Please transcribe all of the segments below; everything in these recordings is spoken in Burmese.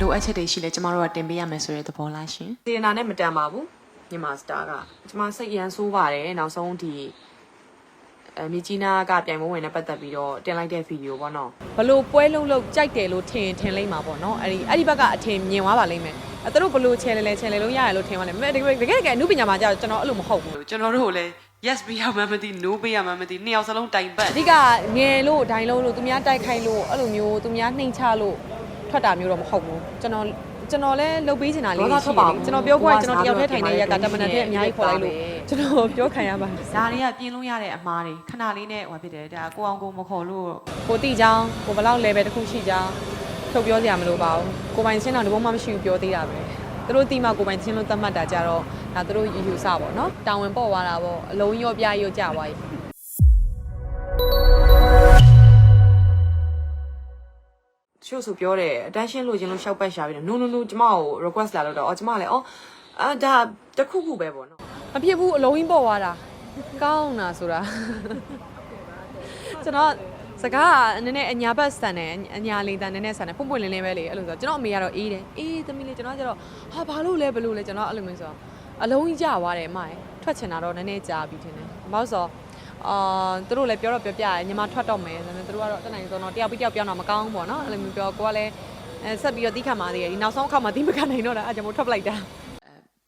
လိုအပ်ချက်တွေရှိလဲကျမတို့ကတင်ပေးရမယ်ဆိုတဲ့သဘောလားရှင်စေတနာနဲ့မတန်ပါဘူးမြန်မာစတာကကျမစိတ်ရန်ဆိုးပါတယ်နောက်ဆုံးဒီအမီဂျီနာကပြိုင်ပွဲဝင်နဲ့ပတ်သက်ပြီးတော့တင်လိုက်တဲ့ဗီဒီယိုပေါ့နော်ဘလို့ပွဲလုံးလုံးကြိုက်တယ်လို့ထင်ထင်လိမ့်မှာပေါ့နော်အဲ့ဒီအဲ့ဒီဘက်ကအထင်မြင်သွားပါလိမ့်မယ်အဲ့တို့ဘလို့ချဲလဲလဲချဲလဲလို့ရရလို့ထင်ပါလိမ့်မယ်တကယ်တကယ်တကယ်အမှုပညာမှာကြာကျွန်တော်အဲ့လိုမဟုတ်ဘူးကျွန်တော်တို့ကိုလည်း yes ပေးရမှန်းမသိ no ပေးရမှန်းမသိနှစ်ယောက်စလုံးတိုင်ပတ်အဓိကငယ်လို့ဒိုင်လုံးလို့သူများတိုက်ခိုက်လို့အဲ့လိုမျိုးသူများနှိမ်ချလို့ ထွက်တာမျိုးတော့မဟုတ်ဘူးကျွန်တော်ကျွန်တော်လည်းလှုပ်ပေးချင်တာလေးရှိတယ်ကျွန်တော်ပြောခွင့်ကျွန်တော်တယောက်တည်းထိုင်နေရကတမန်နဲ့အများကြီးခေါ်လိုက်လို့ကျွန်တော်ပြောခံရပါတယ်ဒါတွေကပြင်းလို့ရတဲ့အမားတွေခဏလေးနဲ့ဟိုဖြစ်တယ်ဒါကိုအောင်ကိုမခေါ်လို့ကိုတိချောင်းကိုဘလောက် level တစ်ခုရှိချောင်းထုတ်ပြောစရာမလိုပါဘူးကိုပိုင်ချင်းတော့ဒီဘုံမှမရှိဘူးပြောသေးတာပဲသူတို့တိမှကိုပိုင်ချင်းလို့သတ်မှတ်တာကြတော့ဒါသူတို့ယူယူစပေါ့နော်တာဝန်ပေါ့သွားတာပေါ့အလုံးရောပြရောကြသွားပြီတ ချို့ဆိုပြောတယ် attention လို့ခြင်းလို့ရှောက်ပတ်ရှာပြီးတော့ no no no ကျမကို request လာလို့တော့အော်ကျမလည်းအော်အာဒါတခုခုပဲပေါ့နော်မဖြစ်ဘူးအလုံးကြီးပေါ့သွားတာကောင်းတာဆိုတာကျွန်တော်စကားကနည်းနည်းအညာဘက်ဆန်တယ်အညာလေးတန်နည်းနည်းဆန်တယ်ပွန့်ပွန့်လင်းလင်းပဲလေအဲ့လိုဆိုတော့ကျွန်တော်အမေကတော့အေးတယ်အေးသမီးလေးကျွန်တော်ကကျတော့ဟာဘာလို့လဲဘလို့လဲကျွန်တော်အဲ့လိုမျိုးဆိုတော့အလုံးကြီးကြသွားတယ်အမရထွက်ချင်တာတော့နည်းနည်းကြာပြီထင်တယ်ဘာလို့ဆိုတော့ အာသူတို့လည်းပြောတော့ပြောပြတယ်ညီမထွက်တော့မယ်ဒါပေမဲ့သူတို့ကတော့တက်နိုင်ဆိုတော့တယောက်ပြီးတယောက်ပြောင်းတော့မကောင်းဘူးပေါ့နော်အဲ့လိုမျိုးပြောကိုကလည်းအဲဆက်ပြီးတော့တီးခတ်มาသေးတယ်ဒီနောက်ဆုံးအခါမှာတီးမခတ်နိုင်တော့တာအဲ့ကြောင့်မို့ထွက်ပလိုက်တာ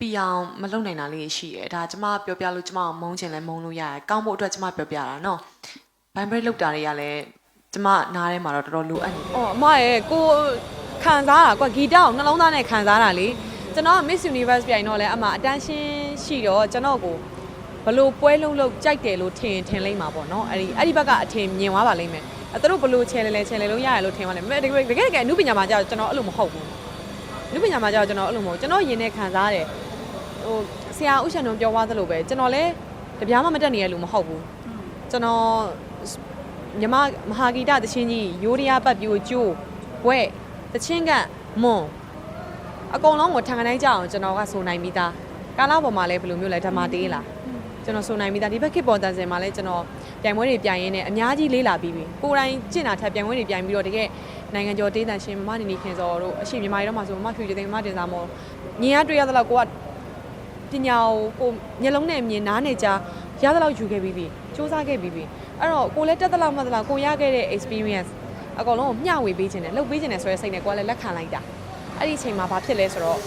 ပြအောင်မလုံနိုင်တာလေးရှိတယ်ဒါကျမပြောပြလို့ကျမကိုမုန်းချင်လဲမုန်းလို့ရတယ်ကောင်းဖို့အတွက်ကျမပြောပြတာနော်ဘိုင်ဘရိတ်လောက်တာတွေကလည်းကျမနားထဲမှာတော့တော်တော်လိုအပ်နေတယ်။အော်အမရဲ့ကိုခံစားတာကွာဂီတကိုနှလုံးသားနဲ့ခံစားတာလေကျွန်တော်က Miss Universe ပြိုင်တော့လဲအမအတန်းရှင်းရှိတော့ကျွန်တော်ကို ဘလို့ပွဲလုံးလုံးကြိုက်တယ်လို့ထင်ထင်လိမ့်မှာပေါ့နော်အဲ့ဒီအဲ့ဒီဘက်ကအထင်မြင်သွားပါလိမ့်မယ်အဲ့တို့ဘလို့ချဲလဲလဲချဲလဲလို့ရရလို့ထင်ပါလိမ့်မယ်တကယ်တကယ်တကယ်အမှုပညာမှာကြာကျွန်တော်အဲ့လိုမဟုတ်ဘူးအမှုပညာမှာကြာကျွန်တော်အဲ့လိုမဟုတ်ကျွန်တော်ရင်နဲ့ခံစားတယ်ဟိုဆရာဥရှင်တော်ပြောသွားသလိုပဲကျွန်တော်လည်းတပြားမှမတက်နေရလို့မဟုတ်ဘူးကျွန်တော်မြမမဟာဂီတသချင်းကြီးရိုးရရပတ်ပြိုကျိုးဘွဲ့သချင်းကမွန်အကုန်လုံးကိုထန်ခနိုင်ကြအောင်ကျွန်တော်ကဆိုနိုင်ပြီးသားကာလာပေါ်မှာလည်းဘယ်လိုမျိုးလဲဓမ္မတေးလား ကျွန်တော်ဆိုနိုင်ပြီးသားဒီဘက်ခေတ်ပေါ်တန်စင်မှာလည်းကျွန်တော်ပြိုင်ပွဲတွေပြိုင်ရင်းနဲ့အများကြီးလေးလာပြီးပြီကိုယ်တိုင်ကျင့်တာထက်ပြိုင်ပွဲတွေပြိုင်ပြီးတော့တကယ်နိုင်ငံကျော်တေးတန်ရှင်မမနေနေခင်စောတို့အရှိမြန်မာပြည်တော့မှဆိုမမဖြူတဲ့မမတင်စားမောမြင်ရတွေ့ရသလောက်ကိုကပညာကိုကိုမျက်လုံးနဲ့မြင်နားနဲ့ကြားရသလောက်ယူခဲ့ပြီးပြီစူးစမ်းခဲ့ပြီးပြီအဲ့တော့ကိုလည်းတက်သလောက်မှတ်သလောက်ကိုရခဲ့တဲ့ experience အကုန်လုံးကိုမျှဝေပေးခြင်းနဲ့လှုပ်ပေးခြင်းနဲ့ဆိုရဲစိတ်နဲ့ကိုကလည်းလက်ခံလိုက်တာအဲ့ဒီအချိန်မှာဘာဖြစ်လဲဆိုတော့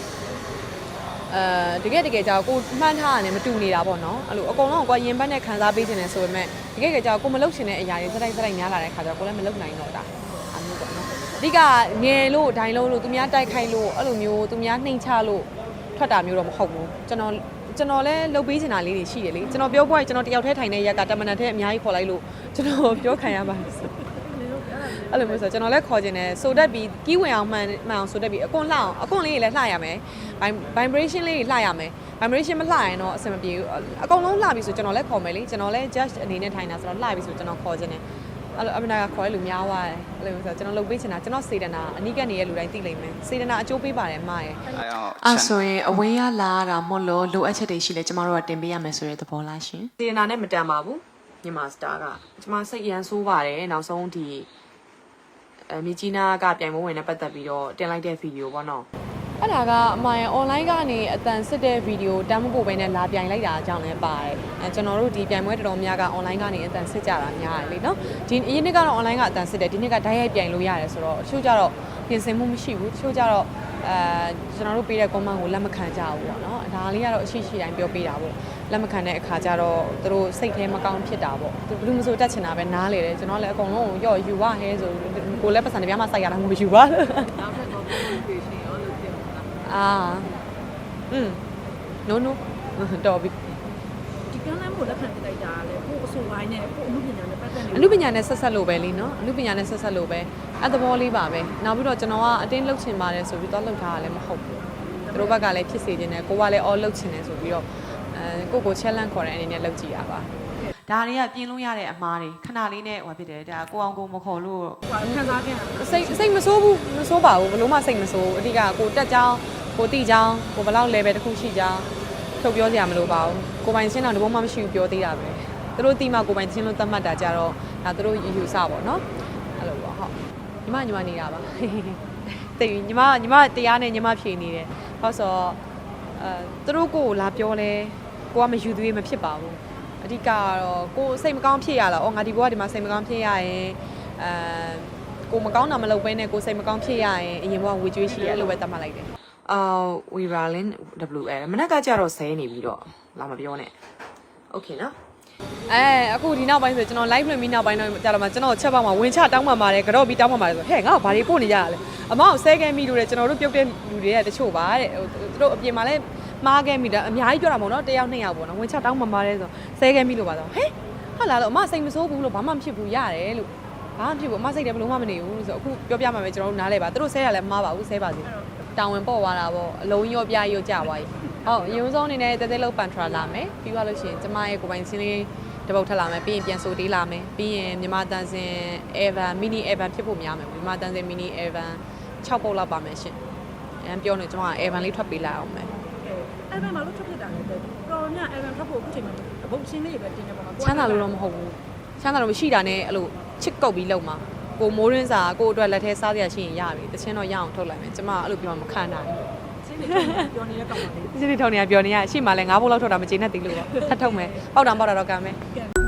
အဲတကယ်တကယ်ကြောက်ကိုမှန်းထားရတယ်မတူနေတာပေါ့နော်အဲ့လိုအကုန်လုံးကိုကရင်ပတ်နဲ့ခံစားပေးခြင်းနဲ့ဆိုပေမဲ့တကယ်တကယ်ကြောက်ကိုမလုပ်ချင်တဲ့အရာတွေစတိုက်စတိုက်များလာတဲ့ခါကျတော့ကိုလည်းမလုပ်နိုင်တော့တာအမျိုးပေါ့နော်အဓိကငယ်လို့ဒိုင်လုံးလို့သူများတိုက်ခိုက်လို့အဲ့လိုမျိုးသူများနှိမ်ချလို့ထွက်တာမျိုးတော့မဟုတ်ဘူးကျွန်တော်ကျွန်တော်လည်းလှုပ်ပေးချင်တာလေးတွေရှိတယ်လေကျွန်တော်ပြောခွင့်ကျွန်တော်တယောက်တည်းထိုင်နေရက်ကတမန်နဲ့အများကြီးခေါ်လိုက်လို့ကျွန်တော်ပြောခံရပါတယ် အဲ့လိုမျိုးဆိုကျွန်တော်လည်းခေါ်ခြင်းနဲ့ဆိုတတ်ပြီးကီးဝင်အောင်မှန်မှန်အောင်ဆိုတတ်ပြီးအကွန်လှအောင်အကွန်လေးတွေလည်းလှရမယ် vibration လေးတွေလှရမယ် vibration မလှရင်တော့အဆင်မပြေဘူးအကုန်လုံးလှပြီဆိုကျွန်တော်လည်းခေါ်မယ်လေကျွန်တော်လည်း just အနေနဲ့ထိုင်တာဆိုတော့လှပြီဆိုကျွန်တော်ခေါ်ခြင်းနဲ့အဲ့လိုအမနာကခေါ်ရလို့များသွားတယ်အဲ့လိုမျိုးဆိုကျွန်တော်လုပ်ပေးချင်တာကျွန်တော်စေတနာအနိကနေတဲ့လူတိုင်းသိလိမ့်မယ်စေတနာအကျိုးပေးပါတယ်အမရဲ့ I am အဲ့ဆိုရင်အဝေးရလာတာမဟုတ်လို့လိုအပ်ချက်တွေရှိလဲကျမတို့ကတင်ပေးရမယ်ဆိုတဲ့သဘောလားရှင်စေတနာနဲ့မတန်ပါဘူးမြန်မာစတာကကျမစိတ်ရန်ဆိုးပါတယ်နောက်ဆုံးဒီ အမီဂျီနာကပြိုင်ပွဲဝင်နဲ့ပတ်သက်ပြီးတော့တင်လိုက်တဲ့ဗီဒီယိုပေါ့နော်အဲ့ဒါကအမှန် online ကနေအတန်စစ်တဲ့ဗီဒီယိုတမ်းမပို့ဘဲနဲ့လာပြိုင်လိုက်တာအကြောင်းလည်းပါတယ်အဲကျွန်တော်တို့ဒီပြိုင်ပွဲတော်တော်များက online ကနေအတန်စစ်ကြတာများတယ်လေနော်ဒီအရင်နှစ်ကတော့ online ကအတန်စစ်တယ်ဒီနှစ်ကဓာတ်ရိုက်ပြိုင်လို့ရတယ်ဆိုတော့တချို့ကြတော့ပြင်ဆင်မှုမရှိဘူးတချို့ကြတော့အဲကျွန်တော်တို့ပေးတဲ့ comment ကိုလက်မခံကြဘူးပေါ့နော်ဒါလေးကတော့အရှိရှိတိုင်းပြောပေးတာပေါ့ လက်မခံတဲ့အခါကျတော့သူတို့စိတ်ထဲမကောင်းဖြစ်တာပေါ့သူဘယ်လိုမှမဆိုတက်ချင်တာပဲနားလေတယ်ကျွန်တော်လည်းအကုန်လုံးကိုရော့ယူပါဟဲဆိုကိုလည်းပတ်စံတစ်ပြားမှစိုက်ရတာမဟုတ်ယူပါ အာอืม no no တော်ပြီ ဒီကမ်းလမ်းကိုလက်ခံတိုက်တာလေကိုအဆိုပိုင်းနဲ့ကိုအမှုပညာနဲ့ပတ်သက်နေ အနုပညာနဲ့ဆက်ဆက်လို့ပဲလीเนาะအနုပညာနဲ့ဆက်ဆက်လို့ပဲအဲ့သဘောလေးပါပဲနောက်ပြီးတော့ကျွန်တော်ကအတင်းလှုပ်ချင်ပါတယ်ဆိုပြီးတော့လှုပ်ထားတာလည်းမဟုတ်ဘူးသူတို့ဘက်ကလည်းဖြစ်စေခြင်းနဲ့ကိုကလည်းအော်လှုပ်ချင်တယ်ဆိုပြီးတော့အဲ ကိုကို challenge ခေါ်တဲ့အနေနဲ့လှုပ်ကြည့်တာပါဒါတွေကပြင်းလို့ရတဲ့အမားတွေခဏလေးနဲ့ဟိုဖြစ်တယ်ဒါကိုအောင်ကိုမခေါ်လို့ဟိုခံစားခဲ့တာစိတ်စိတ်မဆိုးဘူးမဆိုးပါဘူးဘလို့မှစိတ်မဆိုးဘူးအဓိကကိုတက်ချောင်းကိုတိချောင်းကိုဘလောက် level တစ်ခုရှိချောင်းထုတ်ပြောစရာမလိုပါဘူးကိုပိုင်ချင်းတော့ဒီဘုံမှမရှိဘူးပြောသေးတာပဲသူတို့တိမှကိုပိုင်ချင်းလို့သတ်မှတ်တာကြတော့ဒါသူတို့ယူယူစပေါ့နော်အဲ့လိုပေါ့ဟုတ်ညီမညီမနေတာပါတိတ်ညီမညီမတရားနဲ့ညီမဖြေနေတယ်ဟောဆိုတော့အဲသူတို့ကိုလာပြောလဲ ကိုကမယူသွေးမဖြစ်ပါဘူးအဓိကကတော့ကိုစိတ်မကောင်းဖြစ်ရလားအော်ငါဒီဘဝဒီမှာစိတ်မကောင်းဖြစ်ရရင်အဲကိုမကောင်းတာမလုပ်ဘဲနဲ့ကိုစိတ်မကောင်းဖြစ်ရရင်အရင်ဘဝဝေကျွေးရှိရအဲ့လိုပဲသတ်မှတ်လိုက်တယ် အာဝီရာလင် WL မနက်ကကြတော့ဆဲနေပြီးတော့လာမပြောနဲ့โอเคနော် အဲအခုဒီနောက်ပိုင်းဆိုကျွန်တော် live လွှင့်ပြီးနောက်ပိုင်းတော့ကြာတော့မှကျွန်တော်ချက်ပေါက်မှာဝင်ချတောင်းမှပါတယ်ကြော့ပြီးတောင်းမှပါတယ်ဆိုဟဲ့ငါ့ကိုဘာတွေပို့နေကြရလဲအမောက်ဆဲခဲမိလို့လေကျွန်တော်တို့ပြုတ်တဲ့လူတွေကတချို့ပါတဲ့ဟိုသူတို့အပြင်မှာလည်း မှားခဲ့မိတာအများကြီးပြောတာမဟုတ်နော်တစ်ယောက်နှစ်ယောက်ပေါ့နော်ဝင်ချတောင်းမှပါတယ်ဆိုဆဲခဲမိလို့ပါဆိုဟဲ့ဟာလာလို့အမစိတ်မဆိုးဘူးလို့ဘာမှမဖြစ်ဘူးရတယ်လို့ဘာမှမဖြစ်ဘူးအမစိတ်လည်းဘယ်လိုမှမနေဘူးလို့ဆိုအခုပြောပြမှာပဲကျွန်တော်တို့နားလဲပါသူတို့ဆဲရလဲမှားပါဘူးဆဲပါစေတောင်းဝင်ပေါ့သွားတာပေါ့အလုံးရောပြရောကြသွားပြီဟုတ်ရုံဆုံးအနေနဲ့တဲတဲလောက်ပန်ထရာလာမယ်ပြီးသွားလို့ရှိရင်ကျမရဲ့ကိုယ်ပိုင်စင်းလေးတပုတ်ထက်လာမယ်ပြီးရင်ပြန်ဆိုတေးလာမယ်ပြီးရင်မြန်မာတန်စင် Evan mini Evan ဖြစ်ဖို့များမယ်မြန်မာတန်စင် mini Evan 6ပုတ်လောက်ပါမယ်ရှင်အရင်ပြောနေကျွန်မက Evan လေးထွက်ပေးလိုက်အောင်မယ် အဲ့ဘက်မှာလို့ထွက်ဖြစ်တာလေတော်ညအဲ့ဘက်ထွက်ဖို့အခုချိန်မှာအဘုတ်ရှင်းလေးပဲတင်နေပါမှာချမ်းသာလို့တော့မဟုတ်ဘူးချမ်းသာလို့မရှိတာနဲ့အဲ့လိုချစ်ကုတ်ပြီးလုံမှာကိုမိုးရင်းစာကိုအတွက်လက်ထဲစားစရာရှိရင်ရပြီတချင်းတော့ရအောင်ထုတ်လိုက်မယ်ကျွန်မအဲ့လိုပြောမှမခံနိုင်ရှင်းလေးပြောနေတဲ့ကောင်ပါလေဘူးဒီနေ့ထုံနေရပြောနေရရှေ့မှာလဲ9ပုတ်လောက်ထုတ်တာမကျေနပ်သေးလို့တော့ထပ်ထုတ်မယ်ပေါက်တာပေါက်တာတော့ကမ်းမယ်ကဲ